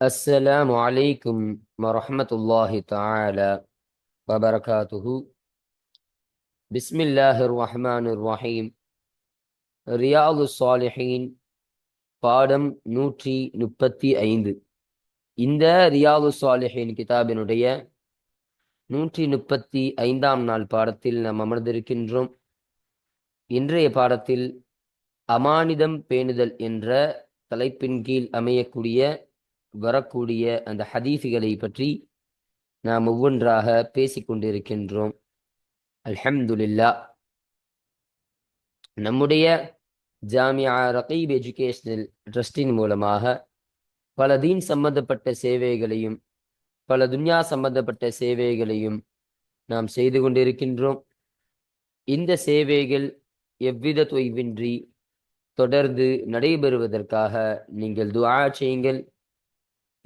السلام عليكم ورحمة الله تعالى وبركاته بسم الله الرحمن الرحيم ரியாது சாலிஹீன் பாடம் நூற்றி முப்பத்தி ஐந்து இந்த ரியாது சாலிஹீன் கிதாபினுடைய நூற்றி முப்பத்தி ஐந்தாம் நாள் பாடத்தில் நாம் அமர்ந்திருக்கின்றோம் இன்றைய பாடத்தில் அமானிதம் பேணுதல் என்ற தலைப்பின் கீழ் அமையக்கூடிய வரக்கூடிய அந்த ஹதீஃபுகளை பற்றி நாம் ஒவ்வொன்றாக பேசிக்கொண்டிருக்கின்றோம் அல்ஹம்துலில்லா நம்முடைய ஜாமியா ரகீப் எஜுகேஷனல் ட்ரஸ்டின் மூலமாக பல தீன் சம்பந்தப்பட்ட சேவைகளையும் பல துன்யா சம்பந்தப்பட்ட சேவைகளையும் நாம் செய்து கொண்டிருக்கின்றோம். இந்த சேவைகள் எவ்வித தொய்வின்றி தொடர்ந்து நடைபெறுவதற்காக நீங்கள் துஆ செய்யுங்கள்.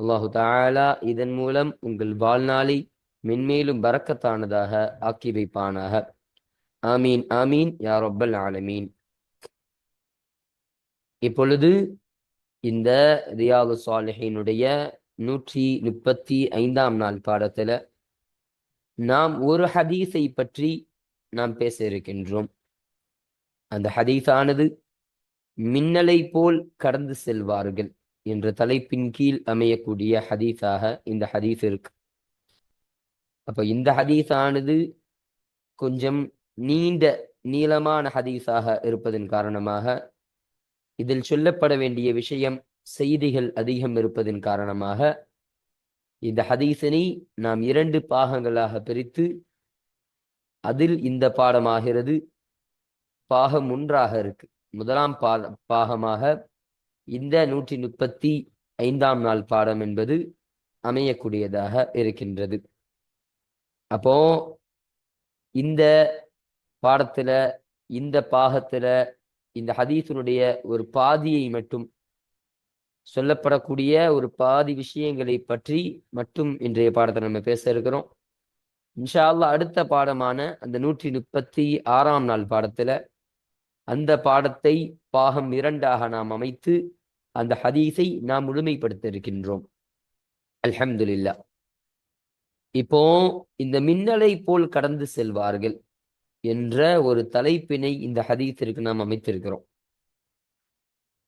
அல்லாஹு தாலா இதன் மூலம் உங்கள் வாழ்நாளை மென்மேலும் பறக்கத்தானதாக ஆக்கி வைப்பானாக. ஆமீன் ஆமீன் யா ரப்பல் ஆலமீன். இப்பொழுது இந்த ரியாது சாலிஹினுடைய நூற்றி முப்பத்தி ஐந்தாம் நாள் பாடத்துல நாம் ஒரு ஹதீஸை பற்றி நாம் பேச இருக்கின்றோம். அந்த ஹதீஸானது மின்னலை போல் கடந்து செல்வார்கள். என்ற தலைப்பின் கீழ் அமையக்கூடிய ஹதீஸாக இந்த ஹதீஸ் இருக்கு. அப்ப இந்த ஹதீஸானது கொஞ்சம் நீண்ட நீளமான ஹதீஸாக இருப்பதன் காரணமாக இதில் சொல்லப்பட வேண்டிய விஷயம் செய்திகள் அதிகம் இருப்பதன் காரணமாக இந்த ஹதீசனை நாம் இரண்டு பாகங்களாக பிரித்து அதில் இந்த பாடமாகிறது. பாகம் ஒன்றாக இருக்கு. முதலாம் பா பாகமாக இந்த நூற்றி முப்பத்தி ஐந்தாம் நாள் பாடம் என்பது அமையக்கூடியதாக இருக்கின்றது. அப்போ இந்த பாடத்துல இந்த பாகத்துல இந்த ஹதீஸனுடைய ஒரு பாதியை மட்டும் சொல்லப்படக்கூடிய ஒரு பாதி விஷயங்களை பற்றி மட்டும் இன்றைய பாடத்தை நம்ம பேச இருக்கிறோம். இன்ஷால்லா அடுத்த பாடமான அந்த நூற்றி முப்பத்தி ஆறாம் நாள் பாடத்துல அந்த பாடத்தை பாகம் இரண்டாக நாம் அமைத்து அந்த ஹதீஸை நாம் முழுமைப்படுத்த இருக்கின்றோம் அல்ஹம்துல்லா இப்போ இந்த மின்னலை போல் கடந்து செல்வார்கள் என்ற ஒரு தலைப்பினை இந்த ஹதீஸிற்கு நாம் அமைத்திருக்கிறோம்.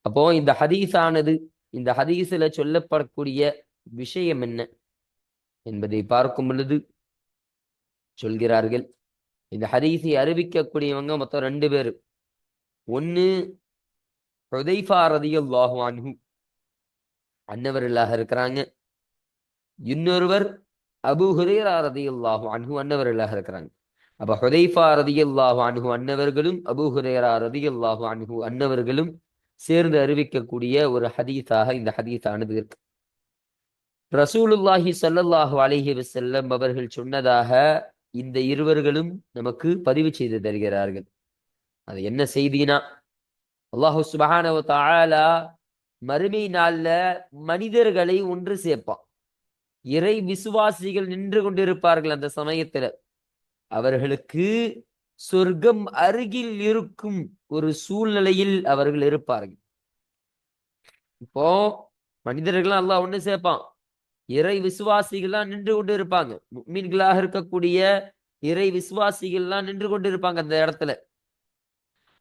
அப்போ இந்த ஹதீஸானது இந்த ஹதீஸில் சொல்லப்படக்கூடிய விஷயம் என்ன என்பதை பார்க்கும் பொழுது சொல்கிறார்கள். இந்த ஹதீஸை அறிவிக்கக்கூடியவங்க மொத்தம் ரெண்டு பேர். ஒன்னு ஹுதைஃபா ரதியல்லாஹு அன்ஹு. அன்னவர்களாக இருக்கிறாங்க. இன்னொருவர் அபு ஹுதைரா ரதியுல்லாஹு அன்ஹு அன்னவர்களாக இருக்கிறாங்க. அப்ப ஹுதைஃபா ரதியுல்லாஹு அன்ஹு அன்னவர்களும் அபு ஹுதைரா ரதியுல்லாஹு அன்ஹு அன்னவர்களும் சேர்ந்து அறிவிக்கக்கூடிய ஒரு ஹதீஸாக இந்த ஹதீஸானது இருக்கு. ரசூலுல்லாஹி சல்லல்லாஹு அலஹி வசல்லம் அவர்கள் சொன்னதாக இந்த இருவர்களும் நமக்கு பதிவு செய்து தருகிறார்கள். அது என்ன செய்தினா அல்லாஹு சுபஹானவ தாலா மறுமை நாள்ல மனிதர்களை ஒன்று சேர்ப்பான். இறை விசுவாசிகள் நின்று கொண்டிருப்பார்கள் அந்த சமயத்துல. அவர்களுக்கு சொர்க்கம் அருகில் இருக்கும் ஒரு சூழ்நிலையில் அவர்கள் இருப்பார்கள். இப்போ மனிதர்கள்லாம் எல்லாம் ஒன்று சேர்ப்பான். இறை விசுவாசிகள்லாம் நின்று கொண்டு இருப்பாங்க மீன்களாக இருக்கக்கூடிய இறை விசுவாசிகள்லாம் நின்று கொண்டு இருப்பாங்க அந்த இடத்துல.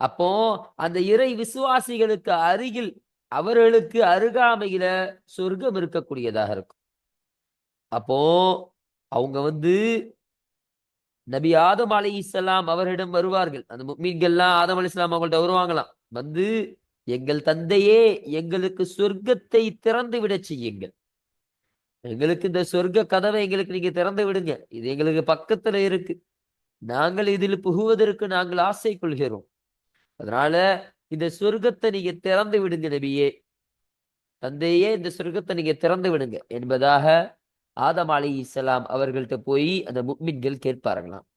அப்போ அந்த இறை விசுவாசிகளுக்கு அருகில் அவர்களுக்கு அருகாமையில சொர்க்கம் இருக்கக்கூடியதாக இருக்கும். அப்போ அவங்க வந்து நபி ஆதம் அலி இஸ்லாம் அவர்களிடம் வருவார்கள். அந்த மீன்கள்லாம் ஆதம் அலி இஸ்லாம் அவங்கள்ட்ட வருவாங்களாம். வந்து எங்கள் தந்தையே எங்களுக்கு சொர்க்கத்தை திறந்து விட செய்யுங்கள். எங்களுக்கு இந்த சொர்க்க கதவை எங்களுக்கு நீங்க திறந்து விடுங்க. இது எங்களுக்கு பக்கத்துல இருக்கு. நாங்கள் இதில் புகுவதற்கு நாங்கள் ஆசை கொள்கிறோம். அதனால இந்த சொர்க்கத்தை நீங்க திறந்து விடுங்க நபியே. தந்தையே இந்த சொர்க்கத்தை நீங்க திறந்து விடுங்க என்பதாக ஆதம் அலி இஸ்லாம் அவர்கள்ட்ட போய் அந்த முக்மின்கள் கேட்பாருங்களாம்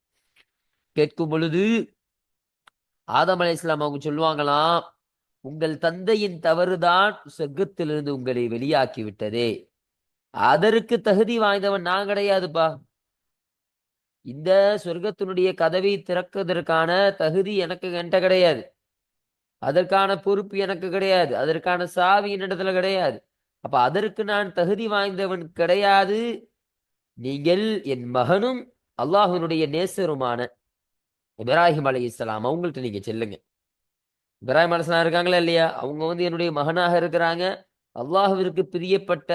கேட்கும் பொழுது ஆதம் அலி இஸ்லாம் அவங்க சொல்லுவாங்களாம் உங்கள் தந்தையின் தவறுதான் சொர்க்கத்திலிருந்து உங்களை வெளியாக்கி விட்டதே அதற்கு தகுதி வாய்ந்தவன் நான் கிடையாதுப்பா. இந்த சொர்க்கத்தினுடைய கதவை திறக்குவதற்கான தகுதி எனக்கு என்கிட்ட கிடையாது. அதற்கான பொறுப்பு எனக்கு கிடையாது. அதற்கான சாவி என்னிடத்துல கிடையாது. அப்ப அதற்கு நான் தகுதி வாய்ந்தவன் கிடையாது. நீங்கள் என் மகனும் அல்லாஹ்வினுடைய நேசருமான இப்ராஹிம் அலி இஸ்லாம் அவங்கள்ட்ட நீங்க செல்லுங்க. இப்ராஹிம் அலிஸ்லாம் இருக்காங்களா இல்லையா? அவங்க வந்து என்னுடைய மகனாக இருக்கிறாங்க. அல்லாஹுவிற்கு பிரியப்பட்ட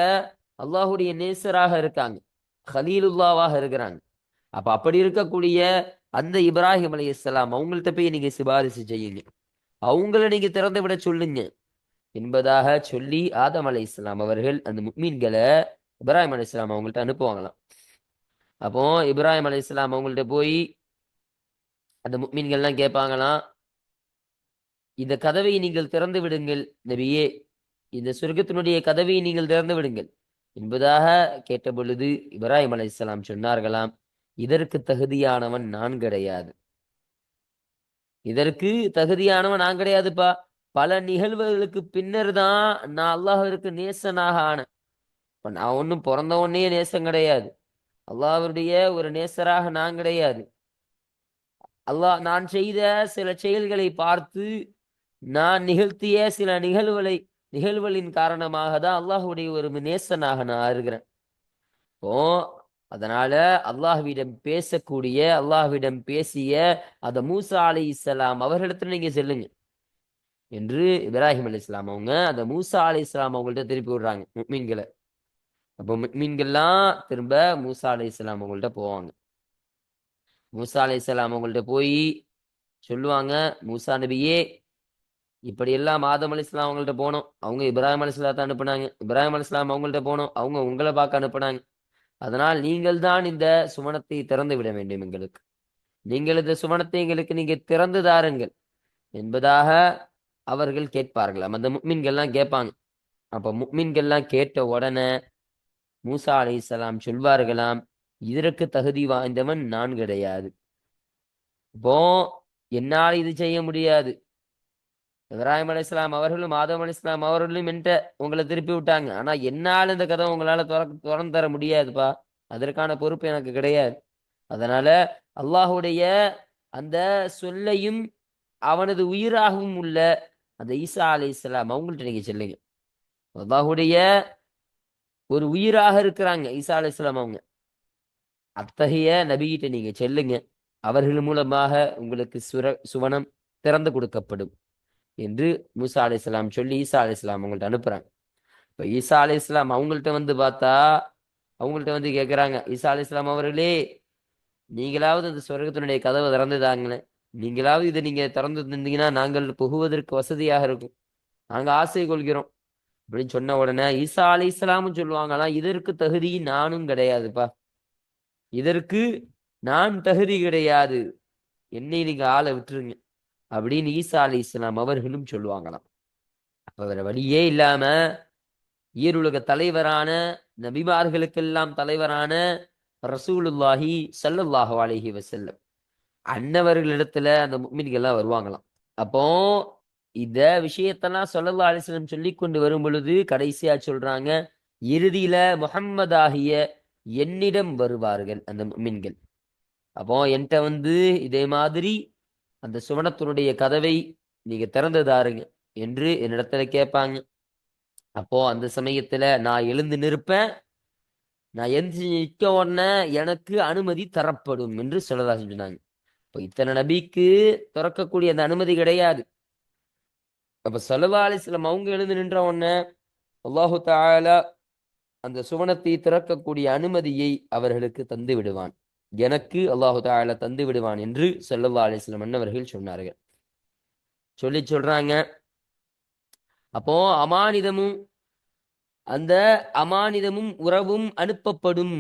அல்லாஹுடைய நேசராக இருக்காங்க. ஹலீலுல்லாவாக இருக்கிறாங்க. அப்ப அப்படி இருக்கக்கூடிய அந்த இப்ராஹிம் அலி இஸ்லாம் அவங்கள்ட்ட போய் நீங்க சிபாரிசு செய்யுங்க. அவங்கள நீங்க திறந்து விட சொல்லுங்க. என்பதாக சொல்லி ஆதம் அலை இஸ்லாம் அவர்கள் அந்த முக்மீன்களை இப்ராஹிம் அலி இஸ்லாம் அவங்கள்ட்ட அனுப்புவாங்களாம். அப்போ இப்ராஹிம் அலி இஸ்லாம் அவங்கள்ட்ட போய் அந்த முக்மீன்கள்லாம் கேட்பாங்களாம் இந்த கதவை நீங்கள் திறந்து விடுங்கள் நபியே இந்த சொர்க்கத்தினுடைய கதவை நீங்கள் திறந்து விடுங்கள் என்பதாக கேட்ட பொழுது இப்ராஹிம் அலி இஸ்லாம் சொன்னார்களாம் இதற்கு தகுதியானவன் நான் கிடையாது. இதற்கு தகுதியானவன் நான் கிடையாதுப்பா. பல நிகழ்வுகளுக்கு பின்னர் தான் நான் அல்லாஹிற்கு நேசனாக ஆனேன். இப்ப நான் ஒன்றும் பிறந்த உடனே நேசம் கிடையாது. அல்லாஹருடைய ஒரு நேசராக நான் கிடையாது. அல்லாஹ் நான் செய்த சில செயல்களை பார்த்து நான் நிகழ்த்திய சில நிகழ்வுகளை நிகழ்வுகளின் காரணமாக தான் அல்லாஹுடைய ஒரு நேசனாக நான் இருக்கிறேன் இப்போ அதனால அல்லாஹ்விடம் பேசக்கூடிய அல்லாஹ்விடம் பேசிய அந்த மூசா அலி இஸ்லாம் அவர்களிடத்துல நீங்க செல்லுங்க. என்று இப்ராஹிம் அலி இஸ்லாம் அவங்க அந்த மூசா அலி இஸ்லாம் அவங்கள்ட்ட திருப்பி விடுறாங்க மீன்களை அப்போ மீன்கள்லாம் திரும்ப மூசா அலி இஸ்லாம் அவங்கள்ட்ட போவாங்க. மூசா அலி இஸ்லாம் அவங்கள்ட்ட போய் சொல்லுவாங்க மூசா நபியே இப்படியெல்லாம் ஆதம் அலி இஸ்லாம் அவங்கள்ட்ட போனோம். அவங்க இப்ராஹிம் அலி இஸ்லாத்தை அனுப்புனாங்க. இப்ராஹிம் அலி இஸ்லாம் அவங்கள்ட்ட போனோம். அவங்க உங்களை பார்க்க அனுப்புனாங்க. அதனால் நீங்கள் தான் இந்த சுமணத்தை திறந்து விட வேண்டும் எங்களுக்கு. நீங்கள் இந்த சுமணத்தை எங்களுக்கு நீங்க திறந்து தாருங்கள் என்பதாக அவர்கள் கேட்பார்களாம். அந்த முக்மின்கள்லாம் கேட்பாங்க. அப்ப முக்மின்கள்லாம் கேட்ட உடனே மூசா சலாம் சொல்வார்களாம் இதற்கு தகுதி வாய்ந்தவன் நான் கிடையாது. இப்போ என்னால் இது செய்ய முடியாது. இப்ராஹிம் அலைஹிஸ்ஸலாம் அவர்களும் ஆதம் இஸ்லாம் அவர்களும் என்கிட்ட உங்களை திருப்பி விட்டாங்க. ஆனா என்னால் இந்த கதை உங்களால திறக்க திறந்து தர முடியாதுப்பா. அதற்கான பொறுப்பு எனக்கு கிடையாது. அதனால அல்லாஹுடைய அந்த சொல்லையும் அவனது உயிராகவும் உள்ள அந்த ஈசா அலி இஸ்லாம் அவங்கள்ட்ட நீங்க சொல்லுங்க. அல்லாஹுடைய ஒரு உயிராக இருக்கிறாங்க ஈசா அலி இஸ்லாம் அவங்க. அத்தகைய நபிகிட்ட நீங்க செல்லுங்க. அவர்கள் மூலமாக உங்களுக்கு சுர சுவனம் திறந்து கொடுக்கப்படும். என்று மூசா அலி இஸ்லாம் சொல்லி ஈசா அலி இஸ்லாம் அவங்கள்ட்ட அனுப்புறாங்க. இப்போ ஈசா அலி இஸ்லாம் அவங்கள்ட்ட வந்து பார்த்தா அவங்கள்ட்ட வந்து கேட்குறாங்க ஈசா அலி இஸ்லாம் அவர்களே நீங்களாவது அந்த சொர்க்கத்தினுடைய கதவை திறந்துதாங்களே நீங்களாவது இதை நீங்கள் திறந்து தந்தீங்கன்னா நாங்கள் புகுவதற்கு வசதியாக இருக்கும். நாங்கள் ஆசை கொள்கிறோம். அப்படின்னு சொன்ன உடனே ஈசா அலி இஸ்லாமும் சொல்லுவாங்களா இதற்கு தகுதி நானும் கிடையாதுப்பா. இதற்கு நான் தகுதி கிடையாது. என்னை நீங்க ஆளை விட்டுருங்க. அப்படின்னு ஈசா அலி இஸ்லாம் அவர்களும் சொல்லுவாங்களாம். அப்ப வேற வழியே இல்லாம ஈருலக தலைவரான நபிமார்களுக்கெல்லாம் தலைவரான ரசூலுல்லாஹி ஸல்லல்லாஹு அலஹி வசல்லம் அன்னவர்களிடத்துல அந்த முக்மின்கள்லாம் வருவாங்களாம். அப்போ இந்த விஷயத்தெல்லாம் சொல்லல்லா அலிஸ்லம் சொல்லி கொண்டு வரும் பொழுது கடைசியா சொல்றாங்க இறுதியில முஹம்மது ஆகிய என்னிடம் வருவார்கள் அந்த மின்கள் அப்போ என்கிட்ட வந்து இதே மாதிரி அந்த சுவனத்தினுடைய கதவை நீங்க திறந்து தாருங்க என்று என்னிடத்துல கேட்பாங்க. அப்போ அந்த சமயத்துல நான் எழுந்து நிற்பேன். நான் எந்திரிச்சு நிற்க உடனே எனக்கு அனுமதி தரப்படும் என்று சொல்லதா சொன்னாங்க. இப்போ இத்தனை நபிக்கு திறக்கக்கூடிய அந்த அனுமதி கிடையாது. அப்ப சல்லா அலிஸ்லாம் அவங்க எழுந்து நின்ற உடனே அல்லாஹு தாலா அந்த சுவனத்தை திறக்கக்கூடிய அனுமதியை அவர்களுக்கு தந்து விடுவான். எனக்கு அல்லாஹு தாலா தந்து விடுவான் என்று செல்லல்லா அலிஸ்லம் அன்னவர்கள் சொன்னார்கள். சொல்லி சொல்றாங்க. அப்போ அமானிதமும் அந்த அமானிதமும் உறவும் அனுப்பப்படும்.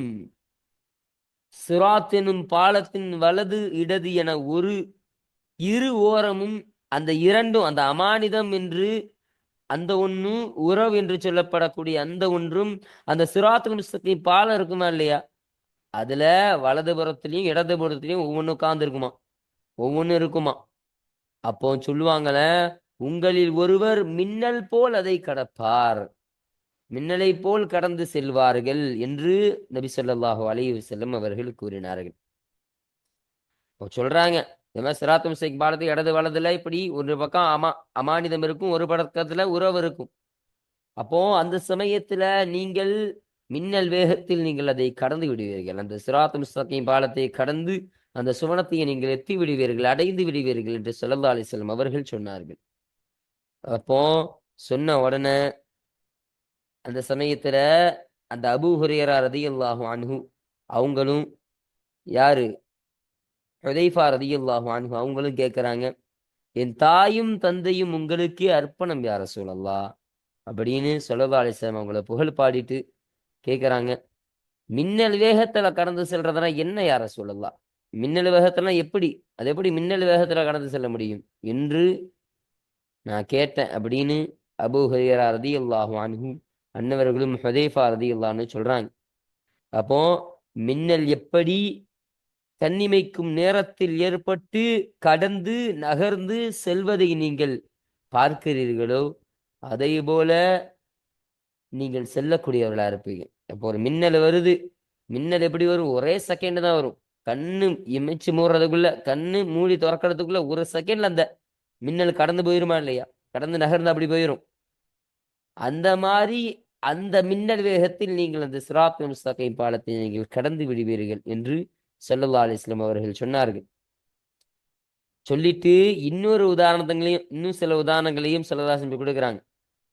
சிராத்தெனும் பாலத்தின் வலது இடது என ஒரு இரு ஓரமும் அந்த இரண்டும் அந்த அமானிதம் என்று அந்த ஒண்ணு உறவு என்று சொல்லப்படக்கூடிய அந்த ஒன்றும் அந்த சிராத்தின் பாலம் இருக்குமா இல்லையா? அதுல வலதுபுறத்திலையும் இடதுபுறத்திலையும் ஒவ்வொன்று உட்கார்ந்துருக்குமா? ஒவ்வொன்று இருக்குமா? அப்போ சொல்லுவாங்களே உங்களில் ஒருவர் மின்னல் போல் அதை கடப்பார். மின்னலை போல் கடந்து செல்வார்கள் என்று நபி சொல்லாஹு அலைஹி செல்லம் அவர்கள் கூறினார்கள். இப்போ சொல்றாங்க இந்த மாதிரி சிராத்தம் சேக் பாலத்துக்கு இடது வலதுல இப்படி ஒரு பக்கம் அமா அமானிதம் இருக்கும் ஒரு பக்கத்துல உறவு இருக்கும். அப்போ அந்த சமயத்துல நீங்கள் மின்னல் வேகத்தில் நீங்கள் அதை கடந்து விடுவீர்கள். அந்த சிராத்து முஸ்தகிம் பாலத்தை கடந்து அந்த சுவனத்தை நீங்கள் எத்தி விடுவீர்கள் அடைந்து விடுவீர்கள் என்று ஸல்லல்லாஹு அலைஹி அவர்கள் சொன்னார்கள். அப்போ சொன்ன உடனே அந்த சமயத்துல அந்த அபூ ஹுரைரா ரதியல்லாஹு அன்ஹு அவங்களும் யாரு? ஹுதைஃபா ரதியல்லாஹு அன்ஹு அவங்களும் கேட்குறாங்க என் தாயும் தந்தையும் உங்களுக்கு அர்ப்பணம் யார சூழல்லா அப்படின்னு ஸல்லல்லாஹு அலைஹி அவங்கள புகழ் பாடிட்டு கேட்குறாங்க மின்னல் வேகத்துல கடந்து செல்றதுனா என்ன யார சொல்லலாம்? மின்னல் வேகத்துல எப்படி? அது எப்படி மின்னல் வேகத்துல கடந்து செல்ல முடியும்? என்று நான் கேட்டேன் அப்படின்னு அபூ ஹுரைரா ரதியல்லாஹு அன்ஹு அன்னவர்களும் ரதி அல்லான்னு சொல்றாங்க. அப்போ மின்னல் எப்படி தன்னிமைக்கும் நேரத்தில் ஏற்பட்டு கடந்து நகர்ந்து செல்வதை நீங்கள் பார்க்கிறீர்களோ அதே போல நீங்கள் செல்லக்கூடியவர்களா இருப்பீங்க. இப்போ ஒரு மின்னல் வருது. மின்னல் எப்படி வரும்? ஒரே செகண்ட் தான் வரும். கண்ணு இமைச்சு மூடுறதுக்குள்ள கண்ணு மூடி திறக்கிறதுக்குள்ள ஒரு செகண்ட்ல அந்த மின்னல் கடந்து போயிருமா இல்லையா? கடந்து நகர்ந்து அப்படி போயிரும். அந்த மாதிரி அந்த மின்னல் வேகத்தில் நீங்கள் அந்த சிராத் முஸ்தகை பாலத்தை நீங்கள் கடந்து விடுவீர்கள் என்று சொல்லல்லா அலைஹி அவர்கள் சொன்னார்கள். சொல்லிட்டு இன்னொரு உதாரணங்களையும் இன்னும் சில உதாரணங்களையும் ஸல்லல்லாஹு செஞ்சு கொடுக்குறாங்க.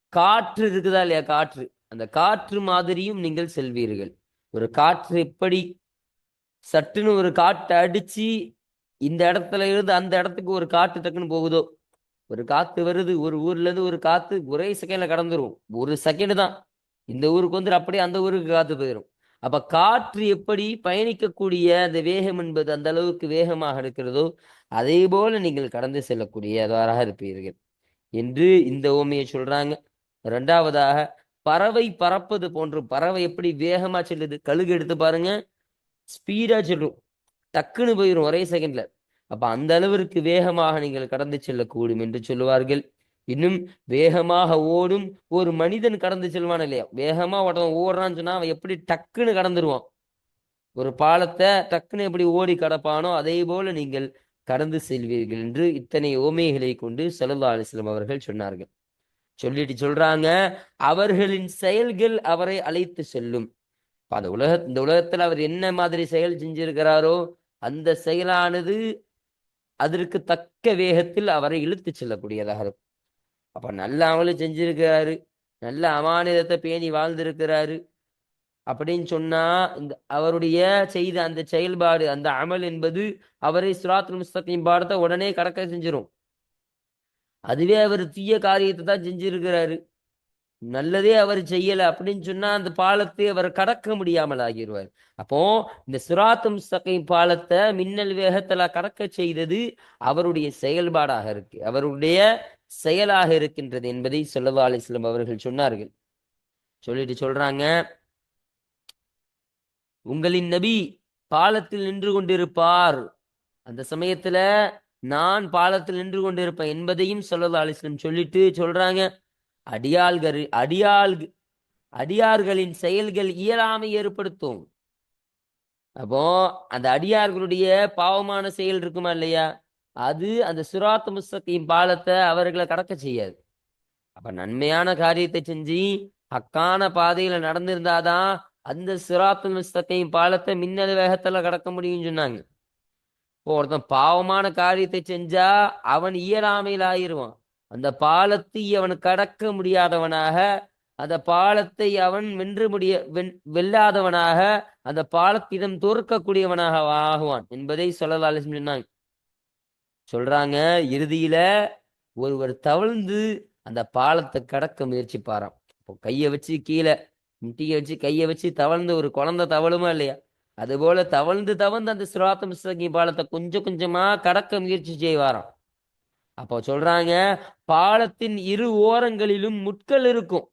காற்று இருக்குதா இல்லையா? காற்று. அந்த காற்று மாதிரியும் நீங்கள் செல்வீர்கள். ஒரு காற்று எப்படி சட்டுன்னு ஒரு காற்றை அடிச்சு இந்த இடத்துல இருந்து அந்த இடத்துக்கு ஒரு காற்று டக்குன்னு போகுதோ? ஒரு காத்து வருது ஒரு ஊர்ல இருந்து ஒரு காத்து ஒரே செகண்ட்ல கடந்துரும். ஒரு செகண்ட் தான். இந்த ஊருக்கு வந்து அப்படியே அந்த ஊருக்கு காத்து போயிடும் அப்ப காற்று எப்படி பயணிக்கக்கூடிய அந்த வேகம் என்பது அந்த அளவுக்கு வேகமாக இருக்கிறதோ அதே போல நீங்கள் கடந்து செல்லக்கூடியவராக இருப்பீர்கள். என்று இந்த ஓமையை சொல்றாங்க. ரெண்டாவதாக பறவை பறப்பது போன்று பறவை எப்படி வேகமா செல்லுது? கழுகு எடுத்து பாருங்க. ஸ்பீடா செல்லும். டக்குன்னு போயிடும் ஒரே செகண்ட்ல அப்ப அந்த அளவிற்கு வேகமாக நீங்கள் கடந்து செல்லக்கூடும் என்று சொல்லுவார்கள். இன்னும் வேகமாக ஓடும் ஒரு மனிதன் கடந்து செல்வான் இல்லையா? வேகமா ஒருத்தன் ஓடுறான்னு சொன்னா அவன் எப்படி டக்குன்னு கடந்துருவான்? ஒரு பாலத்தை டக்குன்னு எப்படி ஓடி கடப்பானோ அதே போல நீங்கள் கடந்து செல்வீர்கள் என்று இத்தனை ஓமைகளை கொண்டு ஸல்லல்லாஹு அலைஹி அவர்கள் சொன்னார்கள். சொல்லிட்டு சொல்றாங்க. அவர்களின் செயல்கள் அவரை அழைத்து செல்லும். அந்த உலக இந்த உலகத்துல அவர் என்ன மாதிரி செயல் செஞ்சிருக்கிறாரோ அந்த செயலானது அதற்கு தக்க வேகத்தில் அவரை இழுத்து செல்லக்கூடியதாக இருக்கும். அப்ப நல்ல அமலும் செஞ்சிருக்கிறாரு. நல்ல அமானிதத்தை பேணி வாழ்ந்திருக்கிறாரு. அப்படின்னு சொன்னா இந்த அவருடைய செய்த அந்த செயல்பாடு அந்த அமல் என்பது அவரை சுராத் முஸ்தகீம் பாடத்தை உடனே கடக்க செஞ்சிடும் அதுவே அவர் தீய காரியத்தை தான் செஞ்சிருக்கிறாரு. நல்லதே அவர் செய்யலை அப்படின்னு சொன்னா அந்த பாலத்தை அவர் கடக்க முடியாமல் ஆகிடுவார் அப்போ இந்த சுராத்தும் சகை பாலத்தை மின்னல் வேகத்துல கடக்க செய்தது அவருடைய செயல்பாடாக இருக்கு. அவருடைய செயலாக இருக்கின்றது என்பதை சொல்லவா அலைஹி அவர்கள் சொன்னார்கள். சொல்லிட்டு சொல்றாங்க உங்களின் நபி பாலத்தில் நின்று கொண்டிருப்பார். அந்த சமயத்துல நான் பாலத்தில் நின்று கொண்டிருப்பேன் என்பதையும் ஸல்லல்லாஹு அலிஸ்லம் சொல்லிட்டு சொல்றாங்க. அடியாள்கள் அடியாள் அடியார்களின் செயல்கள் இயலாமை ஏற்படுத்தும். அப்போ அந்த அடியார்களுடைய பாவமான செயல் இருக்குமா இல்லையா? அது அந்த சிராத் முஸ்தகீம் பாலத்தை அவர்களை கடக்க செய்யாது. அப்ப நன்மையான காரியத்தை செஞ்சு அக்கான பாதையில நடந்திருந்தாதான் அந்த சிராத்து முஸ்தகீம் பாலத்தை மின்னல் வேகத்துல கடக்க முடியும்னு சொன்னாங்க. ஒருத்தன் பாவமான காரியத்தை செஞ்சா அவன் இயலாமையில் ஆயிருவான் அந்த பாலத்தை அவன் கடக்க முடியாதவனாக அந்த பாலத்தை அவன் வென்று முடிய வெல்லாதவனாக அந்த பாலத்திடம் தோற்கக்கூடியவனாக ஆகுவான் என்பதை சொல்லலாலும் சொன்னாங்க. சொல்றாங்க இறுதியில ஒருவர் தவழ்ந்து அந்த பாலத்தை கடக்க முயற்சி பாறான் இப்போ கையை வச்சு கீழே முட்டியை வச்சு கையை வச்சு தவழ்ந்து ஒரு குழந்தை தவழுமா இல்லையா? அதுபோல தவழ்ந்து தவழ்ந்து அந்த சிராத்த முஸ்தகி பாலத்தை கொஞ்சம் கொஞ்சமா கடக்க முயற்சி செய்வாராம். அப்போ சொல்றாங்க பாலத்தின் இரு ஓரங்களிலும் முட்கள் இருக்கும்.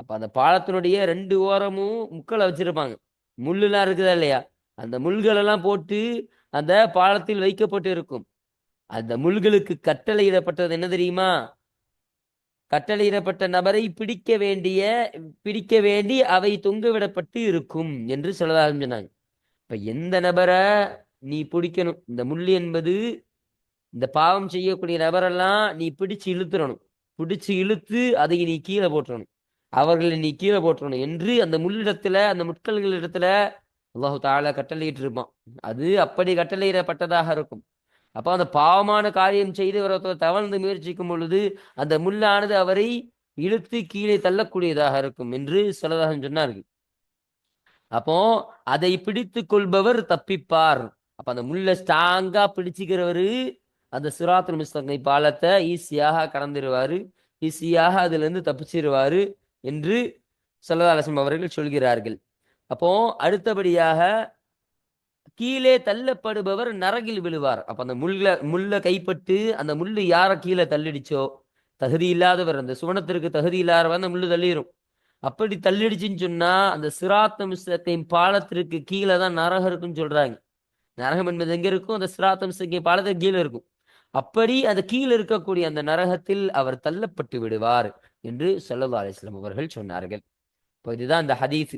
அப்ப அந்த பாலத்தினுடைய ரெண்டு ஓரமும் முட்களை வச்சிருப்பாங்க. முள்ளுலாம் இருக்குதா இல்லையா? அந்த முள்களெல்லாம் போட்டு அந்த பாலத்தில் வைக்கப்பட்டு இருக்கும். அந்த முள்களுக்கு கட்டளையிடப்பட்டது என்ன தெரியுமா? கட்டளையிடப்பட்ட நபரை பிடிக்க வேண்டிய பிடிக்க வேண்டி அவை தொங்கவிடப்பட்டு இருக்கும் என்று சொல்லதாக சொன்னாங்க. இப்ப எந்த நபரை நீ பிடிக்கணும்? இந்த முள் என்பது இந்த பாவம் செய்யக்கூடிய நபரெல்லாம் நீ பிடிச்சு இழுத்துறணும். பிடிச்சு இழுத்து அதை நீ கீழே போட்டுறணும் அவர்களை நீ கீழே போட்டுறணும் என்று அந்த முள்ளிடத்துல அந்த முட்கள்கள் இடத்துல அல்லாஹு தாலா கட்டளையிட்டு இருப்பான் அது அப்படி கட்டளையிடப்பட்டதாக இருக்கும். அப்போ அந்த பாவமான காரியம் செய்து ஒருத்தர் தவழ்ந்து முயற்சிக்கும் பொழுது அந்த முள்ளானது அவரை இழுத்து கீழே தள்ளக்கூடியதாக இருக்கும் என்று சொல்லதாக சொன்னார்கள். அப்போ அதை பிடித்து கொள்பவர் தப்பிப்பார். அப்ப அந்த முள்ள ஸ்ட்ராங்கா பிடிச்சுக்கிறவரு அந்த சிராத்துல் முஸ்தகை பாலத்தை ஈஸியாக கடந்துருவாரு ஈஸியாக அதுல இருந்து தப்பிச்சிருவாரு என்று சொல்லதாலசம் அவர்கள் சொல்கிறார்கள். அப்போ அடுத்தபடியாக கீழே தள்ளப்படுபவர் நரகில் விழுவார். அப்ப அந்த முள்ள முள்ள கைப்பட்டு அந்த முள்ளு யார கீழே தள்ளிடுச்சோ? தகுதி இல்லாதவர் அந்த சுவனத்திற்கு தகுதி இல்லாதவர் அந்த முள்ளு தள்ளிடும் அப்படி தள்ளிடுச்சுன்னு சொன்னா அந்த சிராத்த பாலத்திற்கு கீழே தான் நரகம் இருக்குன்னு சொல்றாங்க. நரகம் என்பது எங்க இருக்கும்? அந்த சிராத்த மிஸ்தகையும் பாலத்துக்கு கீழே இருக்கும். அப்படி அந்த கீழே இருக்கக்கூடிய அந்த நரகத்தில் அவர் தள்ளப்பட்டு விடுவார் என்று சல்லா அலிஸ்லாம் அவர்கள் சொன்னார்கள். இப்போ இதுதான் அந்த ஹதீஸ்.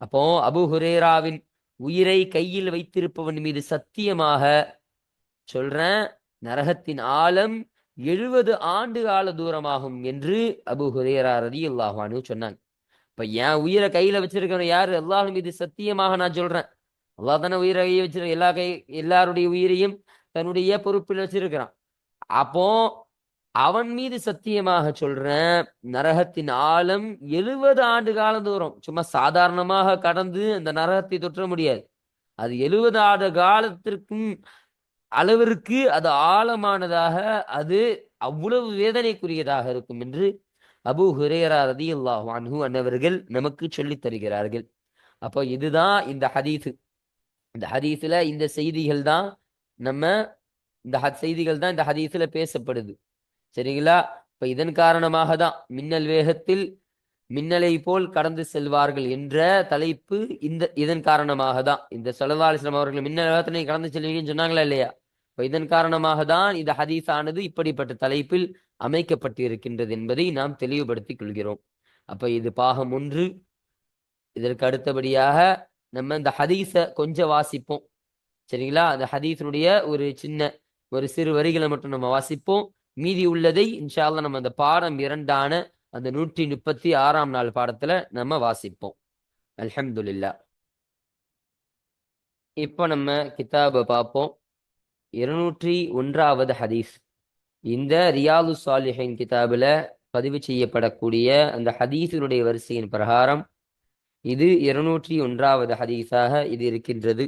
அப்போ அபு ஹுரேராவின் உயிரை கையில் வைத்திருப்பவன் மீது சத்தியமாக சொல்றேன் நரகத்தின் ஆழம் எழுபது ஆண்டு கால தூரமாகும் என்று அபு ஹுரேரா ரதி அல்லாஹானு சொன்னாங்க. இப்ப என் உயிரை கையில வச்சிருக்கவன் யாரு? அல்லாஹ் மீது சத்தியமாக நான் சொல்றேன். அல்லாஹ் தானே உயிரை கையை வச்சிருக்க எல்லா கை எல்லாருடைய உயிரையும் தன்னுடைய பொறுப்பில் வச்சிருக்கிறான். அப்போ அவன் மீது சத்தியமாக சொல்றேன் நரகத்தின் ஆழம் எழுபது ஆண்டு கால தூரம் சும்மா சாதாரணமாக கடந்து அந்த நரகத்தை தொற்ற முடியாது. அது எழுபது ஆண்டு காலத்திற்கும் அளவிற்கு அது ஆழமானதாக அது அவ்வளவு வேதனைக்குரியதாக இருக்கும் என்று அபு ஹுரேரா ரதி அல்லாஹ் அன்ஹு அன்னவர்கள் நமக்கு சொல்லித் தருகிறார்கள். அப்போ இதுதான் இந்த ஹதீஸு. இந்த ஹதீஸ்ல இந்த செய்திகள் தான் நம்ம இந்த செய்திகள் தான் இந்த ஹதீஸ்ல பேசப்படுது. சரிங்களா? இப்ப இதன் காரணமாக தான் மின்னல் வேகத்தில் மின்னலை போல் கடந்து செல்வார்கள் என்ற தலைப்பு இந்த இதன் காரணமாக தான். இந்த சலதாலிஸ்லாம் அவர்கள் மின்னல் வேகத்தினை கடந்து செல்வீங்கன்னு சொன்னாங்களா இல்லையா? இதன் காரணமாக தான் இந்த ஹதீஸானது இப்படிப்பட்ட தலைப்பில் அமைக்கப்பட்டு இருக்கின்றது என்பதை நாம் தெளிவுபடுத்திக் கொள்கிறோம். அப்ப இது பாகம் ஒன்று. இதற்கு அடுத்தபடியாக நம்ம இந்த ஹதீஸ கொஞ்சம் வாசிப்போம். சரிங்களா? அந்த ஹதீஸனுடைய ஒரு சின்ன ஒரு சிறு வரிகளை மட்டும் நம்ம வாசிப்போம். மீதி உள்ளதை இன்ஷால்ல நம்ம அந்த பாடம் இரண்டான அந்த நூற்றி முப்பத்தி ஆறாம் நாள் பாடத்துல நம்ம வாசிப்போம். அல்ஹம்துலில்லா இப்போ நம்ம கிதாபை பார்ப்போம். இருநூற்றி ஒன்றாவது ஹதீஸ். இந்த ரியாலு சாலிஹின் கிதாபில் பதிவு செய்யப்படக்கூடிய அந்த ஹதீஸினுடைய வரிசையின் பிரகாரம் இது இருநூற்றி ஒன்றாவது ஹதீஸாக இது இருக்கின்றது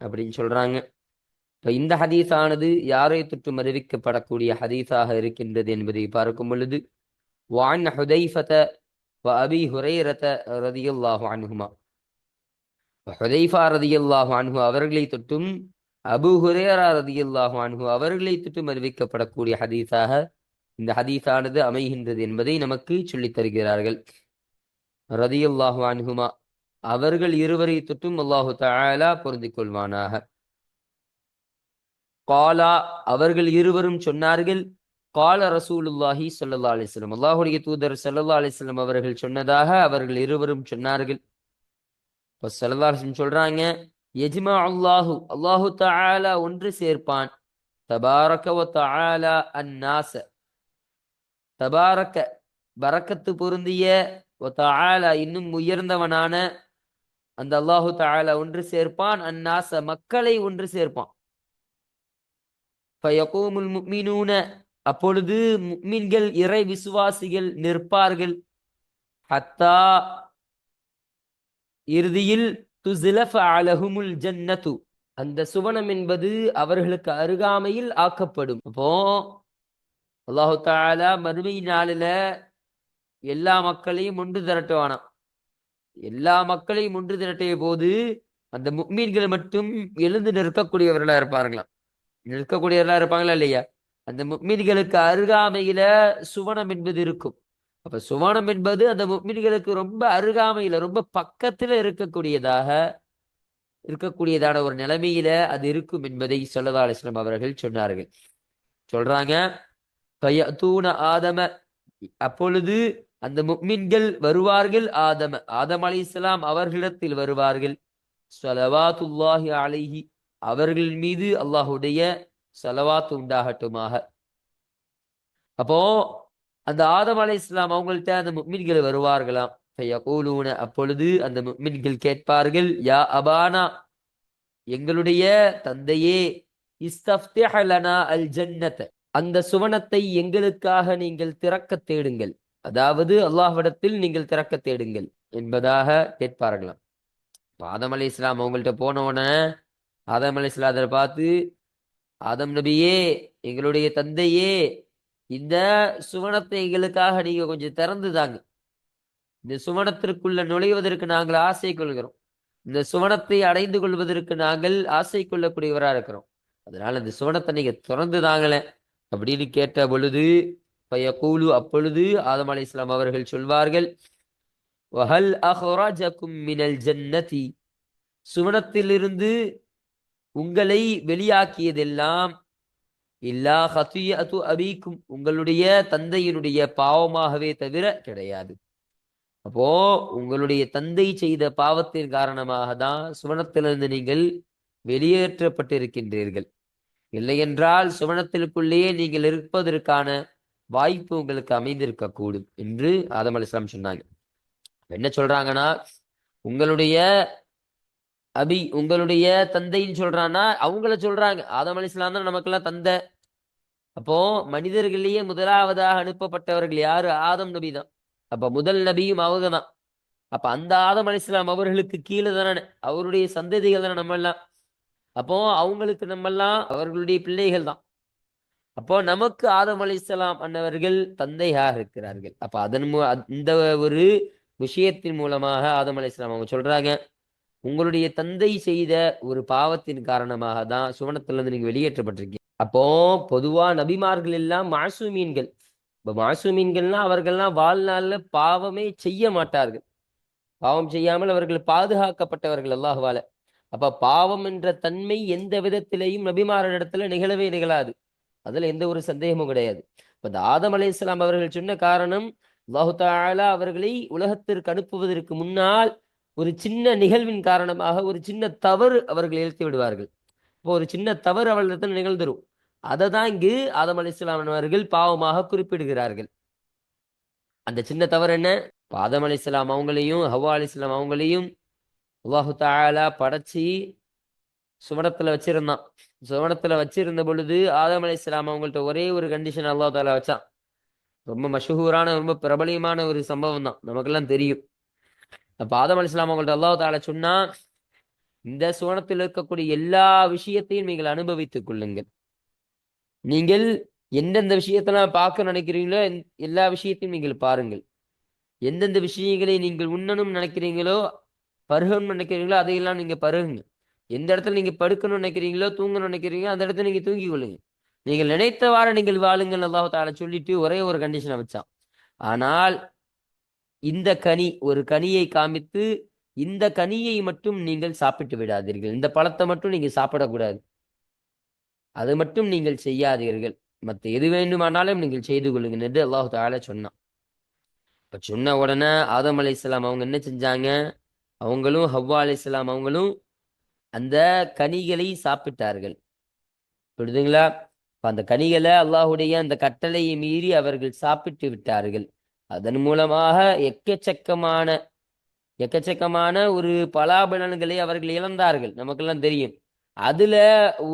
அப்படின்னு சொல்றாங்க. இப்போ இந்த ஹதீஸானது யாரை தொற்று அறிவிக்கப்படக்கூடிய ஹதீஸாக இருக்கின்றது என்பதை பார்க்கும் பொழுது வான் ஹுதைஃபத அபி ஹுரைரத ரதியுல்லாஹு அனுகுமா ஹுதைஃபா ரதியுல்லாஹு அனுகு அவர்களை தொட்டும் அபு ஹுரேரா ரதியுல்லாஹு அவர்களை திட்டும் அறிவிக்கப்படக்கூடிய ஹதீஸாக இந்த ஹதீஸானது அமைகின்றது என்பதை நமக்கு சொல்லித் தருகிறார்கள். ரதியுல்லாஹு அன்ஹுமா அவர்கள் இருவரை தொட்டும் அல்லாஹு தாலா பொருந்திக் கொள்வானாக. காலா அவர்கள் இருவரும் சொன்னார்கள் கால ரசூலுல்லாஹி ஸல்லல்லாஹு அலிஸ்லம் அல்லாஹுடைய தூதர் ஸல்லல்லாஹு அலிஸ்லம் அவர்கள் சொன்னதாக அவர்கள் இருவரும் சொன்னார்கள். இப்போ ஸல்லல்லாஹு அலிஸ்லம் சொல்றாங்க எஜ்மா அல்லாஹு அல்லாஹு தஆலா ஒன்று சேர்ப்பான். தபாரக வ தஆலா அன்னாஸ. தபாரக்க பரக்கத்து பொருந்திய வ தஆலா இன்னும் உயர்ந்தவனான அந்த அல்லாஹு தஆலா ஒன்று சேர்ப்பான் அந்நாச மக்களை ஒன்று சேர்ப்பான். ஃபயகூமுல் முஃமினூன அப்பொழுது முக்மீன்கள் இறை விசுவாசிகள் நிற்பார்கள். ஹத்தா இறுதியில் துசிலஃப அலஹுமுல் ஜன்னத்து. அந்த சுவனம் என்பது அவர்களுக்கு அருகாமையில் ஆக்கப்படும். அப்போ அல்லாஹு தாலா மறுமை நாளில எல்லா மக்களையும் ஒன்று திரட்டுவானாம் எல்லா மக்களையும் ஒன்று திரட்டிய போது அந்த முக்மீன்கள் மட்டும் எழுந்து நிற்கக்கூடியவர்களா இருப்பார்களாம் நிற்கக்கூடியவர்களா இருப்பாங்களா இல்லையா? அந்த முக்மீன்களுக்கு அருகாமையில சுவனம் என்பது இருக்கும். அப்ப சுவனம் என்பது அந்த முக்மின்களுக்கு ரொம்ப அருகாமையில ரொம்ப பக்கத்துல இருக்கக்கூடியதாக இருக்கக்கூடியதான ஒரு நிலைமையில அது இருக்கும் என்பதை சொல்லதா அலிஸ்லாம் அவர்கள் சொன்னார்கள். சொல்றாங்க தூண ஆதம. அப்பொழுது அந்த முக்மின்கள் வருவார்கள் ஆதம. ஆதம் அலி இஸ்லாம் அவர்களிடத்தில் வருவார்கள். சலவாத்துல்லாஹி அலைஹி. அவர்கள் மீது அல்லாஹுடைய சலவாத்து உண்டாகட்டுமாக. அப்போ அந்த ஆதம் அலை இஸ்லாம் அவங்கள்ட்ட அந்த மின்கள் வருவார்களாம். ஃபயகூலூன அப்பொழுது அந்த மின்கள் கேட்பார்கள் யா அபானா எங்களுடைய தந்தையே இஸ்தஃப்திஹ் அல் ஜன்னத அந்த சுவனத்தை எங்களுக்காக நீங்கள் திறக்க தேடுங்கள். அதாவது அல்லாஹ்விடத்தில் நீங்கள் திறக்க தேடுங்கள் என்பதாக கேட்பார்களாம். ஆதம் அலி இஸ்லாம் அவங்கள்ட்ட போன உடனே ஆதம் அலி இஸ்லாம் அதை பார்த்து ஆதம் நபியே எங்களுடைய தந்தையே இந்த சுவனத்தை எங்களுக்காக நீங்க கொஞ்சம் திறந்து தாங்க. இந்த சுவனத்திற்குள்ள நுழைவதற்கு நாங்கள் ஆசை கொள்கிறோம். இந்த சுவனத்தை அடைந்து கொள்வதற்கு நாங்கள் ஆசை கொள்ளக்கூடியவராக இருக்கிறோம். அதனால இந்த சுவனத்தை நீங்க திறந்து தாங்களே அப்படின்னு கேட்ட பொழுது பையகூலு அப்பொழுது ஆதம் அலி இஸ்லாம் அவர்கள் சொல்வார்கள் வஹல் அஹ்ராஜகும் மினல் ஜன்னதி. சுவனத்திலிருந்து உங்களை வெளியாக்கியதெல்லாம் இல்லா ஹசிய அது அபிக்கும். உங்களுடைய தந்தையினுடைய பாவமாகவே தவிர கிடையாது. அப்போ உங்களுடைய தந்தை செய்த பாவத்தின் காரணமாக தான் சுவனத்திலிருந்து நீங்கள் வெளியேற்றப்பட்டிருக்கின்றீர்கள். இல்லையென்றால் சுவனத்திற்குள்ளேயே நீங்கள் இருப்பதற்கான வாய்ப்பு உங்களுக்கு அமைந்திருக்க கூடும் என்று ஆதம் அலிஸ்லாம் சொன்னாங்க. என்ன சொல்றாங்கன்னா உங்களுடைய அபி உங்களுடைய தந்தைன்னு சொல்றான்னா அவங்கள சொல்றாங்க. ஆதம் அலிஸ்லாம் தான் நமக்கெல்லாம் தந்தை. அப்போ மனிதர்களையே முதலாவதாக அனுப்பப்பட்டவர்கள் யாரு? ஆதம் நபி தான். அப்ப முதல் நபியும் அவங்க தான். அப்ப அந்த ஆதம் அலிஸ்லாம் அவர்களுக்கு கீழே தானே. அவருடைய சந்ததிகள் தானே நம்ம எல்லாம் அப்போ அவங்களுக்கு நம்ம எல்லாம் அவர்களுடைய பிள்ளைகள் தான். அப்போ நமக்கு ஆதம் அலிஸ்லாம் அன்னவர்கள் தந்தையாக இருக்கிறார்கள். அப்ப அதன் மூ இந்த ஒரு விஷயத்தின் மூலமாக ஆதம் அலிஸ்லாம் அவங்க சொல்றாங்க. உங்களுடைய தந்தை செய்த ஒரு பாவத்தின் காரணமாக தான் சுவனத்திலிருந்து நீங்க வெளியேற்றப்பட்டிருக்கீங்க. அப்போ பொதுவா நபிமார்கள் எல்லாம் மாசூமீன்கள். இப்ப மாசூமீன்கள்னா அவர்கள்லாம் வாழ்நாள்ல பாவமே செய்ய மாட்டார்கள். பாவம் செய்யாமல் அவர்கள் பாதுகாக்கப்பட்டவர்கள் அல்லாஹுவால. அப்ப பாவம் என்ற தன்மை எந்த விதத்திலையும் நபிமாரிடத்துல நிகழவே நிகழாது. அதுல எந்த ஒரு சந்தேகமும் கிடையாது. இப்ப இந்த ஆதம் அலை இஸ்லாம் அவர்கள் சொன்ன காரணம் அல்லாஹு தாலா அவர்களை உலகத்திற்கு அனுப்புவதற்கு முன்னால் ஒரு சின்ன நிகழ்வின் காரணமாக ஒரு சின்ன தவறு அவர்கள் இழுத்து விடுவார்கள். இப்போ ஒரு சின்ன தவறு அவர்களிடத்தில் நிகழ்ந்துரும். அதை தான் இங்கு ஆதம் அலி இஸ்லாம் அவர்கள் பாவமாக குறிப்பிடுகிறார்கள். அந்த சின்ன தவறு என்ன? ஆதம் அலி இஸ்லாம் அவங்களையும் ஹவா அலி இஸ்லாம் அவங்களையும் அல்லாஹு தாலா படைச்சி சுவனத்தில் வச்சிருந்தான். சுவனத்தில் வச்சிருந்த பொழுது ஆதம் அலி இஸ்லாம் அவங்கள்ட்ட ஒரே ஒரு கண்டிஷன் அல்லா தாலா வச்சான். ரொம்ப மஷூரான ரொம்ப பிரபலியமான ஒரு சம்பவம் தான் நமக்கெல்லாம் தெரியும். அப்ப ஆதம் அலி இஸ்லாம் அவங்கள்ட்ட அல்லாஹ் தாலா சொன்னா இந்த சுவனத்தில் இருக்கக்கூடிய எல்லா விஷயத்தையும் நீங்கள் அனுபவித்துக் கொள்ளுங்கள். நீங்கள் எந்தெந்த விஷயத்தெல்லாம் பார்க்க நினைக்கிறீங்களோ எல்லா விஷயத்தையும் நீங்கள் பாருங்கள். எந்தெந்த விஷயங்களை நீங்கள் உண்ணணும் நினைக்கிறீங்களோ பருகணும்னு நினைக்கிறீங்களோ அதையெல்லாம் நீங்கள் பருகுங்க எந்த இடத்துல நீங்கள் படுக்கணும்னு நினைக்கிறீங்களோ தூங்கணும்னு நினைக்கிறீங்களோ அந்த இடத்துல நீங்கள் தூங்கி கொள்ளுங்க நீங்கள் நினைத்தவாறு நீங்கள் வாழுங்கள் அல்லாஹு சொல்லிட்டு ஒரே ஒரு கண்டிஷனை வச்சான். ஆனால் இந்த கனி ஒரு கனியை காமித்து இந்த கனியை மட்டும் நீங்கள் சாப்பிட்டு விடாதீர்கள். இந்த பழத்தை மட்டும் நீங்கள் சாப்பிடக்கூடாது. அது மட்டும் நீங்கள் செய்யாதீர்கள். மற்ற எது வேண்டுமானாலும் நீங்கள் செய்து கொள்ளுங்கள் என்று அல்லாஹு தால சொன்னான். இப்போ சொன்ன உடனே ஆதம் அலி இஸ்லாம் அவங்க என்ன செஞ்சாங்க? அவங்களும் ஹவ்வா அலி இஸ்லாம் அவங்களும் அந்த கனிகளை சாப்பிட்டார்கள். புரியுதுங்களா? அந்த கனிகளை அல்லாஹுடைய அந்த கட்டளையை மீறி அவர்கள் சாப்பிட்டு விட்டார்கள். அதன் மூலமாக எக்கச்சக்கமான எக்கச்சக்கமான ஒரு பலாபலன்களை அவர்கள் இழந்தார்கள். நமக்கெல்லாம் தெரியும். அதுல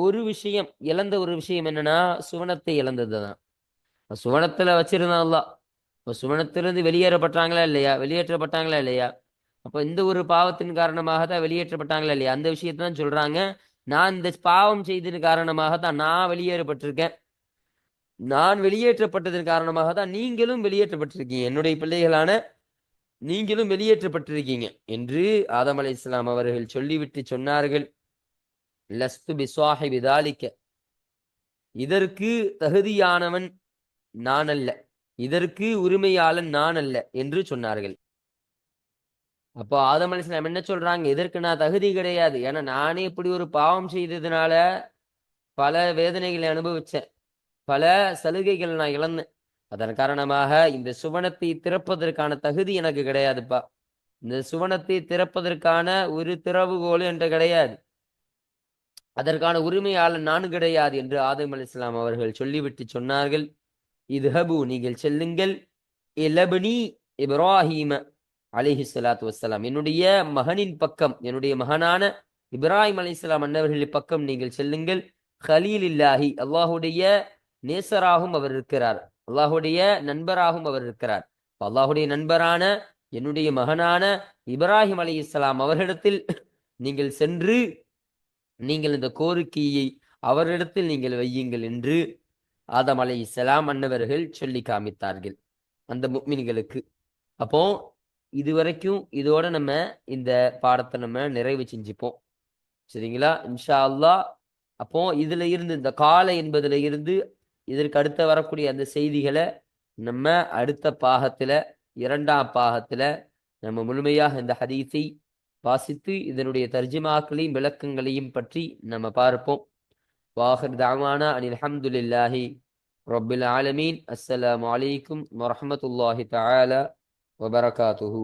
ஒரு விஷயம் இழந்த ஒரு விஷயம் என்னன்னா சுவனத்தை இழந்ததுதான். சுவனத்துல வச்சிருந்தான் அல்லாஹ். இப்போ சுவனத்திலிருந்து வெளியேறப்பட்டாங்களா இல்லையா? வெளியேற்றப்பட்டாங்களா இல்லையா? அப்போ இந்த ஒரு பாவத்தின் காரணமாக தான் வெளியேற்றப்பட்டாங்களா இல்லையா? அந்த விஷயத்தை தான் சொல்றாங்க. நான் இந்த பாவம் செய்ததன் காரணமாக தான் நான் வெளியேறப்பட்டிருக்கேன். நான் வெளியேற்றப்பட்டதன் காரணமாக தான் நீங்களும் வெளியேற்றப்பட்டிருக்கீங்க. என்னுடைய பிள்ளைகளான நீங்களும் வெளியேற்றப்பட்டிருக்கீங்க என்று ஆதம் அலை இஸ்லாம் அவர்கள் சொல்லிவிட்டு சொன்னார்கள். லஸ்து பிஸ்வாஹி விதாலிக்க இதற்கு தகுதியானவன் நான் அல்ல இதற்கு உரிமையாளன் நான் அல்ல என்று சொன்னார்கள். அப்போ ஆதம் அலிஸ்லாம் என்ன சொல்றாங்க? இதற்கு நான் தகுதி கிடையாது. ஏன்னா நானே இப்படி ஒரு பாவம் செய்ததுனால பல வேதனைகளை அனுபவிச்சேன். பல சலுகைகள் நான் இழந்தேன். அதன் காரணமாக இந்த சுவனத்தை திறப்பதற்கான தகுதி எனக்கு கிடையாதுப்பா. இந்த சுவனத்தை திறப்பதற்கான ஒரு திறவுகோல் என்று கிடையாது. அதற்கான உரிமையாளன் நான் கிடையாது என்று ஆதம் அலி இஸ்லாம் அவர்கள் சொல்லிவிட்டு சொன்னார்கள். இது ஹபு நீங்கள் செல்லுங்கள். இலபனி இப்ராஹிம அலிஹி சலாத்து வசலாம் என்னுடைய மகனின் பக்கம் என்னுடைய மகனான இப்ராஹிம் அலி இஸ்லாம் அன்னவர்களின் பக்கம் நீங்கள் செல்லுங்கள். ஹலீல் இல்லாஹி அல்லாஹுடைய நேசராகவும் அவர் இருக்கிறார். அல்லாஹுடைய நண்பராகவும் அவர் இருக்கிறார். அல்லாஹுடைய நண்பரான என்னுடைய மகனான இப்ராஹிம் அலி இஸ்லாம் அவர்களிடத்தில் நீங்கள் சென்று நீங்கள் இந்த கோரிக்கையை அவரிடத்தில் நீங்கள் வையுங்கள் என்று ஆதம் அலை இஸ்லாம் அன்னவர்கள் சொல்லி காமித்தார்கள். அந்த முக்மின்களுக்கு. அப்போ இதுவரைக்கும் இதோட நம்ம இந்த பாடத்தை நம்ம நிறைவு செஞ்சுப்போம். சரிங்களா? இன்ஷா அல்லா அப்போ இதுல இருந்து இந்த காலை என்பதுல இருந்து இதற்கு அடுத்த வரக்கூடிய அந்த செய்திகளை நம்ம அடுத்த பாகத்துல இரண்டாம் பாகத்துல நம்ம முழுமையாக இந்த ஹதீஸை வாசித்து இதனுடைய தர்ஜிமாக்களையும் விளக்கங்களையும் பற்றி நம்ம பார்ப்போம். வாஹர் தாமானா அனில் அஹமதுல்லாஹி ரபில் ஆலமீன் அஸ்ஸலாம் வலைக்கும் வரமத்துல்லாஹி தாலா வபரகாத்துஹூ